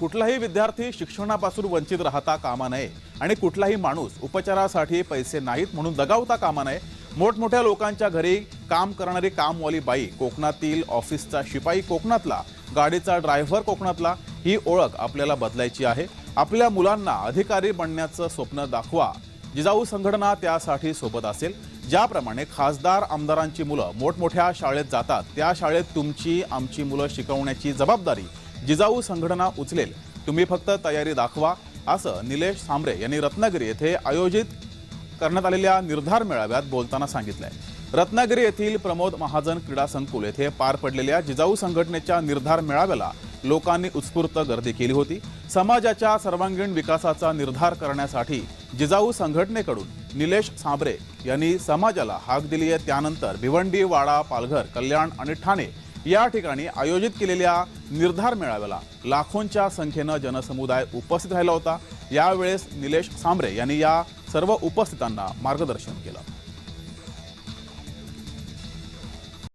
कुठलाही विद्यार्थी शिक्षणापासून वंचित राहता कामा नये आणि कुठलाही माणूस उपचारासाठी पैसे नाहीत म्हणून दगावता कामा नये. मोठमोठ्या लोकांच्या घरी काम करणारी कामवाली बाई कोकणातील ऑफिसचा शिपाई कोकणातला गाडीचा ड्रायव्हर कोकणातला ही ओळख आपल्याला बदलायची आहे. आपल्या मुलांना अधिकारी बनण्याचं स्वप्न दाखवा. जिजाऊ संघटना त्यासाठी सोबत असेल. ज्याप्रमाणे खासदार आमदारांची मुलं मोठमोठ्या शाळेत जातात त्या शाळेत तुमची आमची मुलं शिकवण्याची जबाबदारी जिजाऊ संघटना उचलेल. तुम्ही फक्त तयारी दाखवा असं निलेश सांबरे यांनी रत्नागिरी येथे आयोजित करण्यात आलेल्या निर्धार मेळाव्यात बोलताना सांगितलंय. रत्नागिरी येथील प्रमोद महाजन क्रीडा संकुल येथे पार पडलेल्या जिजाऊ संघटनेच्या निर्धार मेळाव्याला लोकांनी उत्स्फूर्त गर्दी केली होती. समाजाच्या सर्वांगीण विकासाचा निर्धार करण्यासाठी जिजाऊ संघटनेकडून निलेश सांबरे यांनी समाजाला हाक दिली आहे. त्यानंतर भिवंडी वाडा पालघर कल्याण आणि ठाणे या ठिकाणी आयोजित केलेल्या निर्धार मेळाव्याला लाखोंच्या संख्येनं जनसमुदाय उपस्थित राहिला होता. यावेळेस निलेश सांबरे यांनी या सर्व उपस्थितांना मार्गदर्शन केलं.